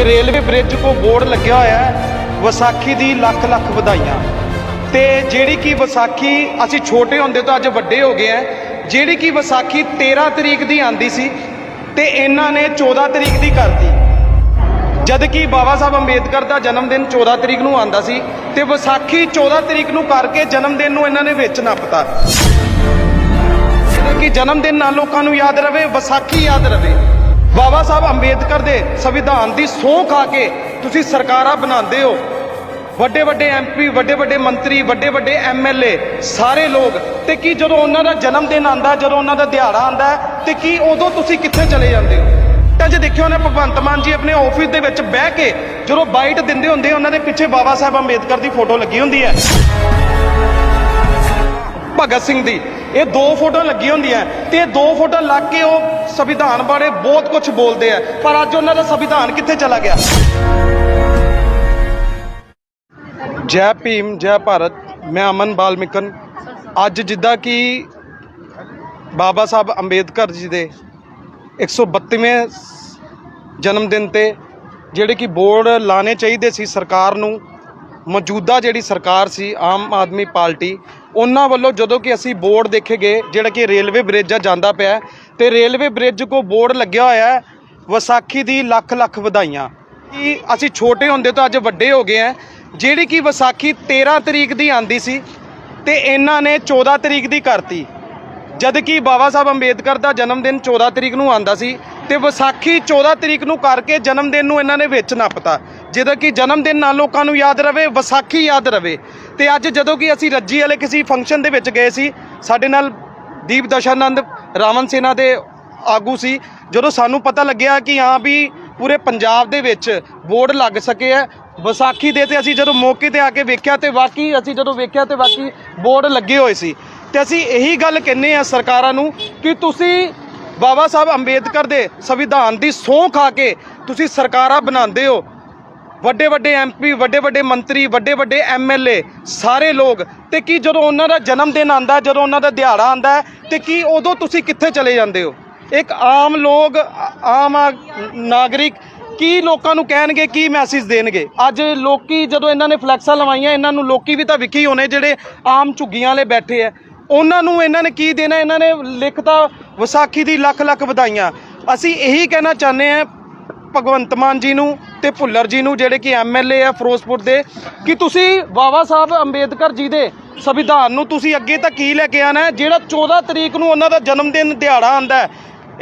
ਤੇ railway bridge ਕੋ board ਲੱਗਿਆ ਹੋਇਆ ਹੈ। ਵਿਸਾਖੀ ਦੀ ਲੱਖ ਲੱਖ ਵਧਾਈਆਂ। ਤੇ ਜਿਹੜੀ ਕਿ ਵਿਸਾਖੀ ਅਸੀਂ ਛੋਟੇ ਹੁੰਦੇ ਤੋਂ ਅੱਜ ਵੱਡੇ ਹੋ ਗਏ ਆ ਜਿਹੜੀ ਕਿ ਵਿਸਾਖੀ 13 ਤਰੀਕ ਦੀ ਆਂਦੀ ਸੀ, ਤੇ ਇਹਨਾਂ ਨੇ 14 ਤਰੀਕ ਦੀ ਕਰਤੀ। ਜਦ ਕਿ ਬਾਬਾ ਸਾਹਿਬ ਅੰਬੇਦਕਰ ਦਾ ਜਨਮ ਦਿਨ 14 ਤਰੀਕ ਨੂੰ ਆਂਦਾ ਸੀ, ਤੇ ਵਿਸਾਖੀ 14 ਤਰੀਕ ਨੂੰ ਕਰਕੇ ਜਨਮ ਦਿਨ ਨੂੰ ਇਹਨਾਂ ਨੇ ਵਿੱਚ ਨੱਪਤਾ। ਕਿ ਜਨਮ ਦਿਨ ਨਾ ਲੋਕਾਂ ਨੂੰ ਯਾਦ ਰਵੇ, ਵਿਸਾਖੀ ਯਾਦ ਰਵੇ। ਅੰਬੇਦਕਰ ਦੇ ਸੰਵਿਧਾਨ ਦੀ ਸੌਂ ਖਾ ਕੇ ਤੁਸੀਂ ਸਰਕਾਰਾਂ ਬਣਾਉਂਦੇ ਹੋ। ਵੱਡੇ ਵੱਡੇ ਐਮਪੀ ਵੱਡੇ ਵੱਡੇ ਮੰਤਰੀ, ਵੱਡੇ ਵੱਡੇ ਐਮਐਲਏ ਸਾਰੇ ਲੋਕ, ਤੇ ਕੀ ਜਦੋਂ ਉਹਨਾਂ ਦਾ ਜਨਮ ਦਿਨ ਆਂਦਾ ਜਦੋਂ ਉਹਨਾਂ ਦਾ ਦਿਹਾੜਾ ਆਂਦਾ ਤੇ ਕੀ ਉਦੋਂ ਤੁਸੀਂ ਕਿੱਥੇ ਚਲੇ ਜਾਂਦੇ ਹੋ? ਤਾਂ ਜੇ ਦੇਖਿਓ ਨਾ, ਭਗਵੰਤ ਮਾਨ ਜੀ ਆਪਣੇ ਆਫਿਸ ਦੇ ਵਿੱਚ ਬਹਿ ਕੇ ਜਦੋਂ ਬਾਈਟ ਦਿੰਦੇ ਹੁੰਦੇ, ਉਹਨਾਂ ਦੇ ਪਿੱਛੇ ਬਾਬਾ ਸਾਹਿਬ ਅੰਬੇਦਕਰ ਦੀ ਫੋਟੋ ਲੱਗੀ ਹੁੰਦੀ ਹੈ। ਭਗਤ ਸਿੰਘ ਦੀ। ਇਹ ਦੋ ਫੋਟੋ ਲੱਗੀਆਂ ਹੁੰਦੀਆਂ ਤੇ ਇਹ ਦੋ ਫੋਟੋ ਲੱਗ ਕੇ ਉਹ ਸੰਵਿਧਾਨ ਬਾਰੇ ਬਹੁਤ ਕੁਝ ਬੋਲਦੇ ਆ ਪਰ ਅੱਜ ਉਹਨਾਂ ਦਾ ਸੰਵਿਧਾਨ ਕਿੱਥੇ ਚਲਾ ਗਿਆ? ਜੈ ਭੀਮ, ਜੈ ਭਾਰਤ, ਮੈਂ ਅਮਨ ਬਾਲਮਿਕਨ। ਅੱਜ ਜਿੱਦਾਂ ਕਿ ਬਾਬਾ ਸਾਹਿਬ ਅੰਬੇਦਕਰ ਜੀ ਦੇ 132ਵੇਂ ਜਨਮ ਦਿਨ ਤੇ ਜਿਹੜੇ ਕਿ ਬੋਰਡ ਲਾਣੇ ਚਾਹੀਦੇ ਸੀ ਸਰਕਾਰ ਨੂੰ, ਮੌਜੂਦਾ ਜਿਹੜੀ ਸਰਕਾਰ ਸੀ ਆਮ ਆਦਮੀ ਪਾਰਟੀ ਉਹਨਾਂ ਵੱਲੋਂ ਜਦੋਂ ਕਿ ਅਸੀਂ ਬੋਰਡ ਦੇਖੇ ਗਏ ਜਿਹੜਾ ਕਿ ਰੇਲਵੇ ਬ੍ਰਿਜ ਜਾਂਦਾ ਪਿਆ ਹੈ, ਤੇ ਰੇਲਵੇ ਬ੍ਰਿਜ ਕੋ ਬੋਰਡ ਲੱਗਿਆ ਹੋਇਆ ਹੈ ਵਿਸਾਖੀ ਦੀ ਲੱਖ ਲੱਖ ਵਧਾਈਆਂ। ਕਿ ਅਸੀਂ ਛੋਟੇ ਹੁੰਦੇ ਤੋਂ ਅੱਜ ਵੱਡੇ ਹੋ ਗਏ ਆ ਜਿਹੜੀ ਕਿ ਵਿਸਾਖੀ 13 ਤਰੀਕ ਦੀ ਆਂਦੀ ਸੀ ਤੇ ਇਹਨਾਂ ਨੇ 14 ਤਰੀਕ ਦੀ ਕਰਤੀ। ਜਦ ਕਿ ਬਾਬਾ ਸਾਹਿਬ ਅੰਬੇਦਕਰ ਦਾ ਜਨਮ ਦਿਨ 14 ਤਰੀਕ ਨੂੰ ਆਂਦਾ ਸੀ ਤੇ ਵਿਸਾਖੀ 14 ਤਰੀਕ ਨੂੰ ਕਰਕੇ ਜਨਮ ਦਿਨ ਨੂੰ ਇਹਨਾਂ ਨੇ ਵਿੱਚ ਨੱਪਤਾ। ਜਿਹਦਾ ਕਿ ਜਨਮ ਦਿਨ ਨਾਲ ਲੋਕਾਂ ਨੂੰ ਯਾਦ ਰਵੇ, ਵਿਸਾਖੀ ਯਾਦ ਰਵੇ। ਤੇ ਅੱਜ ਜਦੋਂ ਕਿ ਅਸੀਂ ਰੱਜੀ ਵਾਲੇ ਕਿਸੇ ਫੰਕਸ਼ਨ ਦੇ ਵਿੱਚ ਗਏ ਸੀ, ਸਾਡੇ ਨਾਲ ਦੀਪ ਦਸ਼ਾਨੰਦ ਰਾਵਣ ਸੇਨਾ ਦੇ ਆਗੂ ਸੀ, ਜਦੋਂ ਸਾਨੂੰ ਪਤਾ ਲੱਗਿਆ ਕਿ ਹਾਂ ਵੀ ਪੂਰੇ ਪੰਜਾਬ ਦੇ ਵਿੱਚ ਬੋਰਡ ਲੱਗ ਸਕੇ ਹੈ, ਵਿਸਾਖੀ ਦੇ ਤੇ ਅਸੀਂ ਜਦੋਂ ਮੌਕੇ ਤੇ ਆ ਕੇ ਵੇਖਿਆ ਤੇ ਵਾਕਈ ਅਸੀਂ ਜਦੋਂ ਵੇਖਿਆ ਤੇ ਵਾਕਈ ਬੋਰਡ ਲੱਗੇ ਹੋਏ ਸੀ। ਤੇ ਅਸੀਂ ਇਹੀ ਗੱਲ ਕਹਿੰਨੇ ਆ ਸਰਕਾਰਾਂ ਨੂੰ ਕਿ ਤੁਸੀਂ ਬਾਬਾ ਸਾਹਿਬ ਅੰਬੇਦਕਰ ਦੇ ਸੰਵਿਧਾਨ ਦੀ ਸਹੁੰ ਖਾ ਕੇ ਤੁਸੀਂ ਸਰਕਾਰਾਂ ਬਣਾਉਂਦੇ ਹੋ ਵੱਡੇ ਵੱਡੇ ਐਮਪੀ ਵੱਡੇ ਵੱਡੇ ਮੰਤਰੀ, ਵੱਡੇ ਵੱਡੇ ਐਮਐਲਏ ਸਾਰੇ ਲੋਕ, ਤੇ ਕੀ ਜਦੋਂ ਉਹਨਾਂ ਦਾ ਜਨਮ ਦਿਨ ਆਂਦਾ ਜਦੋਂ ਉਹਨਾਂ ਦਾ ਦਿਹਾੜਾ ਆਂਦਾ ਤੇ ਕੀ ਉਦੋਂ ਤੁਸੀਂ ਕਿੱਥੇ ਚਲੇ ਜਾਂਦੇ ਹੋ? ਇੱਕ ਆਮ ਲੋਕ, ਆਮ ਆ- ਨਾਗਰਿਕ ਕੀ ਲੋਕਾਂ ਨੂੰ ਕਹਿਣਗੇ, ਕੀ ਮੈਸੇਜ ਦੇਣਗੇ? ਅੱਜ ਲੋਕੀ ਜਦੋਂ ਇਹਨਾਂ ਨੇ ਫਲੈਕਸਾਂ ਲਵਾਈਆਂ, ਇਹਨਾਂ ਨੂੰ ਲੋਕੀ ਵੀ ਤਾਂ ਵਿਖੀ ਹੋਣੇ ਜਿਹੜੇ ਆਮ ਝੁੱਗੀਆਂ ਵਾਲੇ ਬੈਠੇ ਆ। ਉਹਨਾਂ ਨੂੰ ਇਹਨਾਂ ਨੇ ਕੀ ਦੇਣਾ? ਇਹਨਾਂ ਨੇ ਲਿਖਤਾ ਵਿਸਾਖੀ ਦੀ ਲੱਖ ਲੱਖ ਵਧਾਈਆਂ। ਅਸੀਂ ਇਹੀ ਕਹਿਣਾ ਚਾਹੁੰਦੇ ਆ ਭਗਵੰਤ ਮਾਨ ਜੀ ਨੂੰ ਤੇ ਭੁੱਲਰ ਜੀ ਨੂੰ ਜਿਹੜੇ ਕਿ ਐਮਐਲਏ ਆ ਫਿਰੋਜ਼ਪੁਰ ਦੇ, ਕਿ ਤੁਸੀਂ ਬਾਬਾ ਸਾਹਿਬ ਅੰਬੇਦਕਰ ਜੀ ਦੇ ਸੰਵਿਧਾਨ ਨੂੰ ਤੁਸੀਂ ਅੱਗੇ ਤੱਕ ਕੀ ਲੈ ਕੇ ਆਣਾ ਜਿਹੜਾ 14 ਤਰੀਕ ਨੂੰ ਉਹਨਾਂ ਦਾ ਜਨਮ ਦਿਨ ਦਿਹਾੜਾ ਆਂਦਾ ਹੈ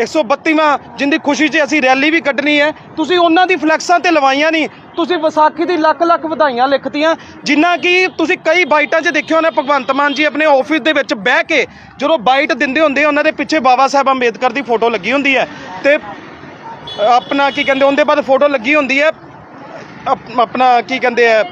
132ਵਾਂ ਜਿੰਦੀ ਖੁਸ਼ੀ 'ਚ ਅਸੀਂ ਰੈਲੀ ਵੀ ਕੱਢਣੀ ਹੈ। ਤੁਸੀਂ ਉਹਨਾਂ ਦੀ ਫਲੈਕਸਾਂ ਤੇ ਲਵਾਈਆਂ ਨਹੀਂ, ਤੁਸੀਂ ਵਿਸਾਖੀ ਦੀ ਲੱਖ ਲੱਖ ਵਧਾਈਆਂ ਲਿਖਤੀਆਂ, ਜਿੰਨਾ ਕਿ ਤੁਸੀਂ ਕਈ ਬਾਈਟਾਂ 'ਚ ਦੇਖਿਆ ਹੋਣਾ, ਭਗਵੰਤ ਮਾਨ ਜੀ ਆਪਣੇ ਆਫਿਸ ਦੇ ਵਿੱਚ ਬਹਿ ਕੇ ਜਦੋਂ ਬਾਈਟ ਦਿੰਦੇ ਹੁੰਦੇ ਉਹਨਾਂ ਦੇ ਪਿੱਛੇ ਬਾਬਾ ਸਾਹਿਬ ਅੰਬੇਦਕਰ ਦੀ ਫੋਟੋ ਲੱਗੀ ਹੁੰਦੀ ਹੈ। ਤੇ ਆਪਣਾ ਕੀ ਕਹਿੰਦੇ ਉਹਦੇ ਬਾਅਦ ਫੋਟੋ ਲੱਗੀ ਹੁੰਦੀ ਹੈ। ਆਪਣਾ ਕੀ ਕਹਿੰਦੇ ਆ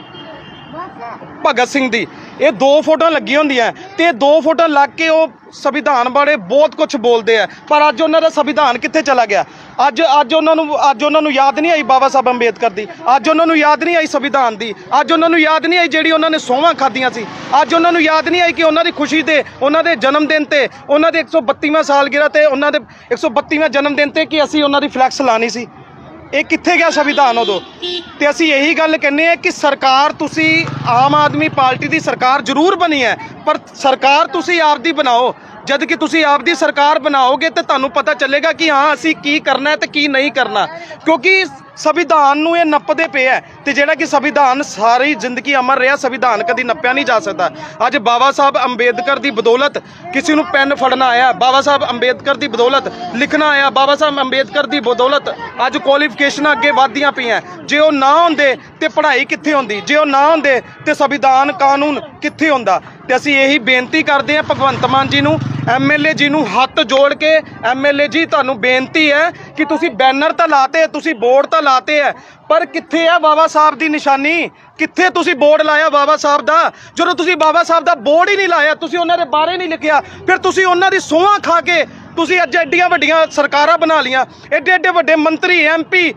ਭਗਤ ਸਿੰਘ ਦੀ। ਇਹ ਦੋ ਫੋਟੋਆਂ ਲੱਗੀਆਂ ਹੁੰਦੀਆਂ ਤੇ ਇਹ ਦੋ ਫੋਟੋ ਲੱਗ ਕੇ ਉਹ ਸੰਵਿਧਾਨ ਬਾਰੇ ਬਹੁਤ ਕੁਝ ਬੋਲਦੇ ਆ ਪਰ ਅੱਜ ਉਹਨਾਂ ਦਾ ਸੰਵਿਧਾਨ ਕਿੱਥੇ ਚਲਾ ਗਿਆ? ਅੱਜ ਅੱਜ ਉਹਨਾਂ ਨੂੰ, ਅੱਜ ਉਹਨਾਂ ਨੂੰ ਯਾਦ ਨਹੀਂ ਆਈ ਬਾਬਾ ਸਾਹਿਬ ਅੰਬੇਦਕਰ ਦੀ। ਅੱਜ ਉਹਨਾਂ ਨੂੰ ਯਾਦ ਨਹੀਂ ਆਈ ਸੰਵਿਧਾਨ ਦੀ। ਅੱਜ ਉਹਨਾਂ ਨੂੰ ਯਾਦ ਨਹੀਂ ਆਈ ਜਿਹੜੀ ਉਹਨਾਂ ਨੇ ਸੋਹਾਂ ਖਾਧੀਆਂ ਸੀ। ਅੱਜ ਉਹਨਾਂ ਨੂੰ ਯਾਦ ਨਹੀਂ ਆਈ ਕਿ ਉਹਨਾਂ ਦੀ ਖੁਸ਼ੀ ਤੇ, ਉਹਨਾਂ ਦੇ ਜਨਮ ਦਿਨ ਤੇ, ਉਹਨਾਂ ਦੇ 132ਵਾਂ ਸਾਲਗਿਰਾ ਤੇ, ਉਹਨਾਂ ਦੇ 132ਵਾਂ ਜਨਮ ਦਿਨ ਤੇ ਕਿ ਅਸੀਂ ਉਹਨਾਂ ਦੀ ਫਲੈਕਸ ਲਾਣੀ ਸੀ। ਇਹ ਕਿੱਥੇ ਗਿਆ ਸੰਵਿਧਾਨ ਉਦੋਂ? ਤੇ ਅਸੀਂ ਇਹੀ ਗੱਲ ਕਹਿੰਨੇ ਆ ਕਿ ਸਰਕਾਰ ਤੁਸੀਂ ਆਮ ਆਦਮੀ ਪਾਰਟੀ ਦੀ ਸਰਕਾਰ ਜ਼ਰੂਰ ਬਣੀ ਹੈ, ਪਰ ਸਰਕਾਰ ਤੁਸੀਂ ਆਪਦੀ ਬਣਾਓ। ਜਦ ਕਿ ਤੁਸੀਂ ਆਪਦੀ ਸਰਕਾਰ ਬਣਾਓਗੇ ਤੇ ਤੁਹਾਨੂੰ ਪਤਾ ਚੱਲੇਗਾ ਕਿ ਹਾਂ, ਅਸੀਂ ਕੀ ਕਰਨਾ ਹੈ ਤੇ ਕੀ ਨਹੀਂ ਕਰਨਾ। ਕਿਉਂਕਿ ਸੰਵਿਧਾਨ ਨੂੰ ਇਹ ਨੱਪਦੇ ਪਏ ਹੈ ਤੇ ਜਿਹੜਾ ਕਿ ਸੰਵਿਧਾਨ ਸਾਰੀ ਜ਼ਿੰਦਗੀ ਅਮਰ ਰਿਹਾ, ਸੰਵਿਧਾਨ ਕਦੀ ਨੱਪਿਆ ਨਹੀਂ ਜਾ ਸਕਦਾ। ਅੱਜ ਬਾਬਾ ਸਾਹਿਬ ਅੰਬੇਦਕਰ ਦੀ ਬਦੌਲਤ ਕਿਸੇ ਨੂੰ ਪੈਨ ਫੜਨਾ ਆਇਆ, ਬਾਬਾ ਸਾਹਿਬ ਅੰਬੇਦਕਰ ਦੀ ਬਦੌਲਤ ਲਿਖਣਾ ਆਇਆ, ਬਾਬਾ ਸਾਹਿਬ ਅੰਬੇਦਕਰ ਦੀ ਬਦੌਲਤ ਅੱਜ ਕੁਆਲੀਫਿਕੇਸ਼ਨਾਂ ਅੱਗੇ ਵਧਦੀਆਂ ਪਈਆਂ। ਜੇ ਉਹ ਨਾ ਹੁੰਦੇ ਤੇ ਪੜ੍ਹਾਈ ਕਿੱਥੇ ਹੁੰਦੀ? ਜੇ ਉਹ ਨਾ ਹੁੰਦੇ ਤੇ ਸੰਵਿਧਾਨ ਕਾਨੂੰਨ ਕਿੱਥੇ ਹੁੰਦਾ? ਤੇ ਅਸੀਂ ਇਹੀ ਬੇਨਤੀ ਕਰਦੇ ਹਾਂ ਭਗਵੰਤ ਮਾਨ ਜੀ ਨੂੰ ਐਮਐਲਏ ਜੀ ਨੂੰ ਹੱਥ ਜੋੜ ਕੇ ਐਮਐਲਏ ਜੀ, ਤੁਹਾਨੂੰ ਬੇਨਤੀ ਹੈ ਕਿ ਤੁਸੀਂ ਬੈਨਰ ਤਾਂ ਲਾਤੇ, ਤੁਸੀਂ ਬੋਰਡ ਤਾਂ ਲਾਤੇ ਹੈ, ਪਰ ਕਿੱਥੇ ਆ ਬਾਬਾ ਸਾਹਿਬ ਦੀ ਨਿਸ਼ਾਨੀ? ਕਿੱਥੇ ਤੁਸੀਂ ਬੋਰਡ ਲਾਇਆ ਬਾਬਾ ਸਾਹਿਬ ਦਾ? ਜਦੋਂ ਤੁਸੀਂ ਬਾਬਾ ਸਾਹਿਬ ਦਾ ਬੋਰਡ ਹੀ ਨਹੀਂ ਲਾਇਆ, ਤੁਸੀਂ ਉਹਨਾਂ ਦੇ ਬਾਰੇ ਨਹੀਂ ਲਿਖਿਆ, ਫਿਰ ਤੁਸੀਂ ਉਹਨਾਂ ਦੀ ਸੋਹਾਂ ਖਾ ਕੇ ਤੁਸੀਂ ਅੱਜ ਐਡੀਆਂ ਵੱਡੀਆਂ ਸਰਕਾਰਾਂ ਬਣਾ ਲੀਆਂ ਐਡੇ ਐਡੇ ਵੱਡੇ ਮੰਤਰੀ ਐਮਪੀ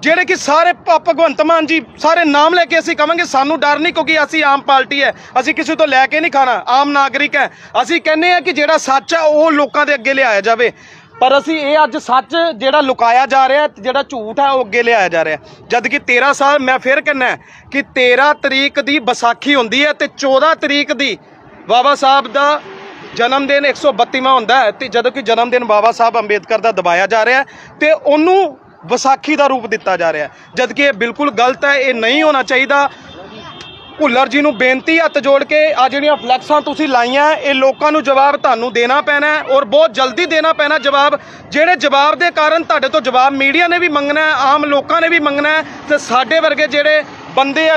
ਜਿਹੜੇ ਕਿ ਸਾਰੇ ਭ- ਭਗਵੰਤ ਮਾਨ ਜੀ ਸਾਰੇ ਨਾਮ ਲੈ ਕੇ ਅਸੀਂ ਕਵਾਂਗੇ, ਸਾਨੂੰ ਡਰ ਨਹੀਂ ਕਿਉਂਕਿ ਅਸੀਂ ਆਮ ਪਾਰਟੀ ਹੈ। ਅਸੀਂ ਕਿਸੇ ਤੋਂ ਲੈ ਕੇ ਨਹੀਂ ਖਾਣਾ, ਆਮ ਨਾਗਰਿਕ ਹੈ। ਅਸੀਂ ਕਹਿੰਦੇ ਆ ਕਿ ਜਿਹੜਾ ਸੱਚ ਹੈ, ਉਹ ਲੋਕਾਂ ਦੇ ਅੱਗੇ ਲਿਆਇਆ ਜਾਵੇ। ਪਰ ਅਸੀਂ ਇਹ ਅੱਜ ਸੱਚ ਜਿਹੜਾ ਲੁਕਾਇਆ ਜਾ ਰਿਹਾ ਜਿਹੜਾ ਝੂਠ ਹੈ, ਉਹ ਅੱਗੇ ਲਿਆਇਆ ਜਾ ਰਿਹਾ ਹੈ। ਜਦ ਕਿ 13 ਸਾਲ, ਮੈਂ ਫਿਰ ਕਹਿੰਦਾ ਕਿ 13 ਤਰੀਕ ਦੀ ਵਿਸਾਖੀ ਹੁੰਦੀ ਹੈ ਤੇ 14 ਤਰੀਕ ਦੀ ਬਾਬਾ ਸਾਹਿਬ ਦਾ ਜਨਮ ਦਿਨ 132ਵਾਂ ਹੁੰਦਾ ਹੈ। ਤੇ ਜਦੋਂ ਕਿ ਜਨਮ ਦਿਨ ਬਾਬਾ ਸਾਹਿਬ ਅੰਬੇਦਕਰ ਦਾ ਦਬਾਇਆ ਜਾ ਰਿਹਾ ਹੈ ਤੇ ਉਹਨੂੰ ਵਿਸਾਖੀ ਦਾ ਰੂਪ ਦਿੱਤਾ ਜਾ ਰਿਹਾ ਹੈ। ਜਦ ਕਿ ਇਹ ਬਿਲਕੁਲ ਗਲਤ ਹੈ, ਇਹ ਨਹੀਂ ਹੋਣਾ ਚਾਹੀਦਾ। ਭੁੱਲਰ ਜੀ ਨੂੰ ਬੇਨਤੀ ਹੱਥ ਜੋੜ ਕੇ ਆ ਜਿਹੜੀਆਂ ਫਲੈਕਸਾਂ ਤੁਸੀਂ ਲਾਈਆਂ, ਇਹ ਲੋਕਾਂ ਨੂੰ ਜਵਾਬ ਤੁਹਾਨੂੰ ਦੇਣਾ ਪੈਣਾ ਹੈ ਔਰ ਬਹੁਤ ਜਲਦੀ ਦੇਣਾ ਪੈਣਾ ਜਵਾਬ। ਜਿਹੜੇ ਜਵਾਬ ਦੇ ਕਾਰਨ ਤੁਹਾਡੇ ਤੋਂ ਜਵਾਬ ਮੀਡੀਆ ਨੇ ਵੀ ਮੰਗਣਾ ਹੈ, ਆਮ ਲੋਕਾਂ ਨੇ ਵੀ ਮੰਗਣਾ ਹੈ ਤੇ ਸਾਡੇ ਵਰਗੇ ਜਿਹੜੇ ਬੰਦੇ ਆ,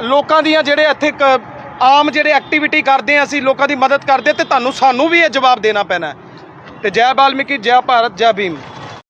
ਲੋਕਾਂ ਦੀਆਂ ਜਿਹੜੇ ਇੱਥੇ ਕ- ਆਮ ਜਿਹੜੇ ਐਕਟੀਵਿਟੀ ਕਰਦੇ ਆ, ਅਸੀਂ ਲੋਕਾਂ ਦੀ ਮਦਦ ਕਰਦੇ ਤੇ ਤੁਹਾਨੂੰ ਸਾਨੂੰ ਵੀ ਇਹ ਜਵਾਬ ਦੇਣਾ ਪੈਣਾ ਹੈ। ਤੇ ਜੈ ਬਾਲਮੀਕੀ, ਜੈ ਭਾਰਤ, ਜੈ ਭੀਮ।